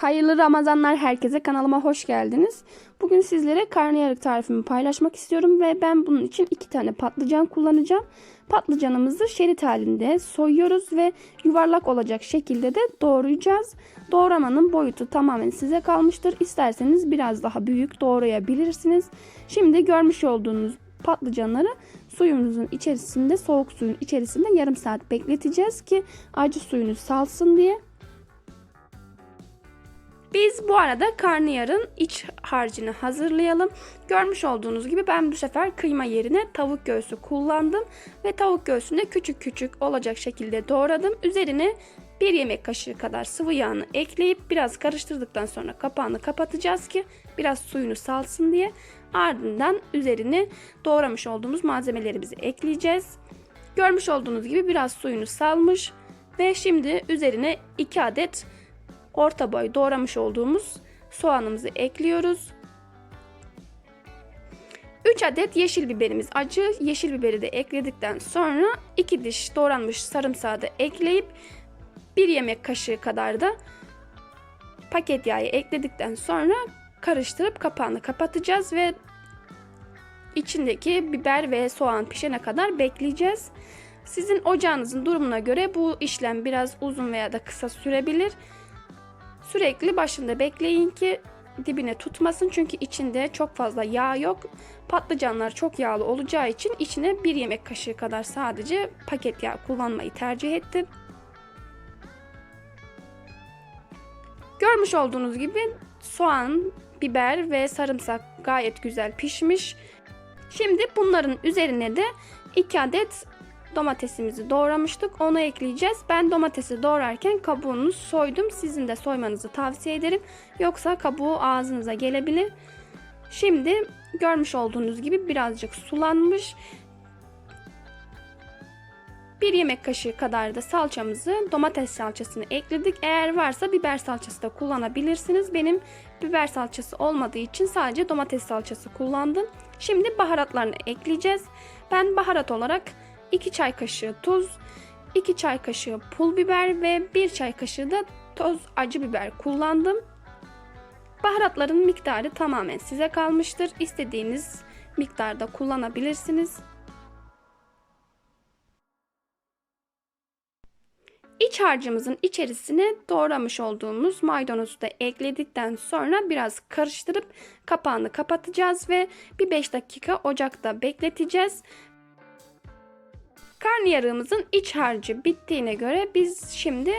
Hayırlı Ramazanlar herkese kanalıma hoş geldiniz. Bugün sizlere karnıyarık tarifimi paylaşmak istiyorum ve ben bunun için iki tane patlıcan kullanacağım. Patlıcanımızı şerit halinde soyuyoruz ve yuvarlak olacak şekilde de doğrayacağız. Doğramanın boyutu tamamen size kalmıştır. İsterseniz biraz daha büyük doğrayabilirsiniz. Şimdi görmüş olduğunuz patlıcanları suyumuzun içerisinde soğuk suyun içerisinde yarım saat bekleteceğiz ki acı suyunu salsın diye. Biz bu arada karnıyarın iç harcını hazırlayalım. Görmüş olduğunuz gibi ben bu sefer kıyma yerine tavuk göğsü kullandım. Ve tavuk göğsünü küçük küçük olacak şekilde doğradım. Üzerine bir yemek kaşığı kadar sıvı yağını ekleyip biraz karıştırdıktan sonra kapağını kapatacağız ki biraz suyunu salsın diye. Ardından üzerine doğramış olduğumuz malzemelerimizi ekleyeceğiz. Görmüş olduğunuz gibi biraz suyunu salmış ve şimdi üzerine 2 adet orta boy doğramış olduğumuz soğanımızı ekliyoruz. 3 adet yeşil biberimiz acı. Yeşil biberi de ekledikten sonra 2 diş doğranmış sarımsağı da ekleyip 1 yemek kaşığı kadar da paket yağı ekledikten sonra karıştırıp kapağını kapatacağız ve içindeki biber ve soğan pişene kadar bekleyeceğiz. Sizin ocağınızın durumuna göre bu işlem biraz uzun veya da kısa sürebilir. Sürekli başında bekleyin ki dibine tutmasın çünkü içinde çok fazla yağ yok. Patlıcanlar çok yağlı olacağı için içine bir yemek kaşığı kadar sadece paket yağ kullanmayı tercih ettim. Görmüş olduğunuz gibi soğan, biber ve sarımsak gayet güzel pişmiş. Şimdi bunların üzerine de 2 adet domatesimizi doğramıştık. Onu ekleyeceğiz. Ben domatesi doğrarken kabuğunu soydum. Sizin de soymanızı tavsiye ederim. Yoksa kabuğu ağzınıza gelebilir. Şimdi görmüş olduğunuz gibi birazcık sulanmış. Bir yemek kaşığı kadar da salçamızı, domates salçasını ekledik. Eğer varsa biber salçası da kullanabilirsiniz. Benim biber salçası olmadığı için sadece domates salçası kullandım. Şimdi baharatlarını ekleyeceğiz. Ben baharat olarak 2 çay kaşığı tuz, 2 çay kaşığı pul biber ve 1 çay kaşığı da toz acı biber kullandım. Baharatların miktarı tamamen size kalmıştır. İstediğiniz miktarda kullanabilirsiniz. İç harcımızın içerisine doğramış olduğumuz maydanozu da ekledikten sonra biraz karıştırıp kapağını kapatacağız ve bir 5 dakika ocakta bekleteceğiz. Karnıyarığımızın iç harcı bittiğine göre biz şimdi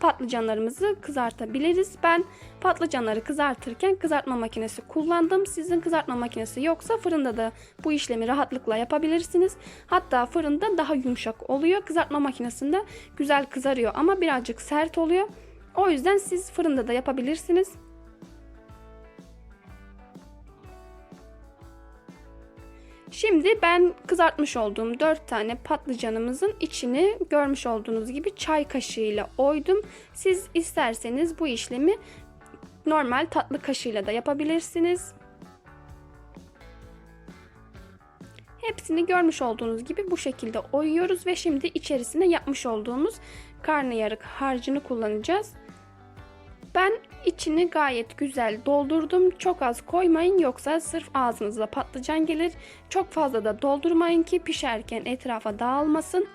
patlıcanlarımızı kızartabiliriz. Ben patlıcanları kızartırken kızartma makinesi kullandım. Sizin kızartma makinesi yoksa fırında da bu işlemi rahatlıkla yapabilirsiniz. Hatta fırında daha yumuşak oluyor. Kızartma makinesinde güzel kızarıyor ama birazcık sert oluyor. O yüzden siz fırında da yapabilirsiniz. Şimdi ben kızartmış olduğum 4 tane patlıcanımızın içini görmüş olduğunuz gibi çay kaşığıyla oydum. Siz isterseniz bu işlemi normal tatlı kaşığıyla da yapabilirsiniz. Hepsini görmüş olduğunuz gibi bu şekilde oyuyoruz ve şimdi içerisine yapmış olduğumuz karnıyarık harcını kullanacağız. Ben içini gayet güzel doldurdum. Çok az koymayın yoksa sırf ağzınıza patlıcan gelir. Çok fazla da doldurmayın ki pişerken etrafa dağılmasın.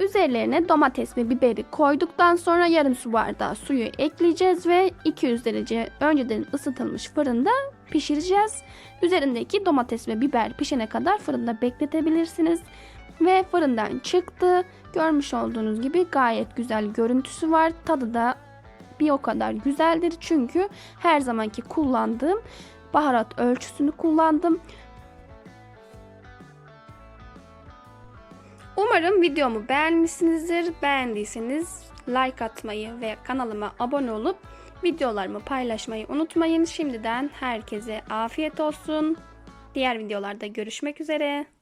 Üzerlerine domates ve biberi koyduktan sonra yarım su bardağı suyu ekleyeceğiz ve 200 derece önceden ısıtılmış fırında pişireceğiz. Üzerindeki domates ve biber pişene kadar fırında bekletebilirsiniz. Ve fırından çıktı. Görmüş olduğunuz gibi gayet güzel görüntüsü var. Tadı da bir o kadar güzeldir. Çünkü her zamanki kullandığım baharat ölçüsünü kullandım. Umarım videomu beğenmişsinizdir. Beğendiyseniz like atmayı ve kanalıma abone olup videolarımı paylaşmayı unutmayın. Şimdiden herkese afiyet olsun. Diğer videolarda görüşmek üzere.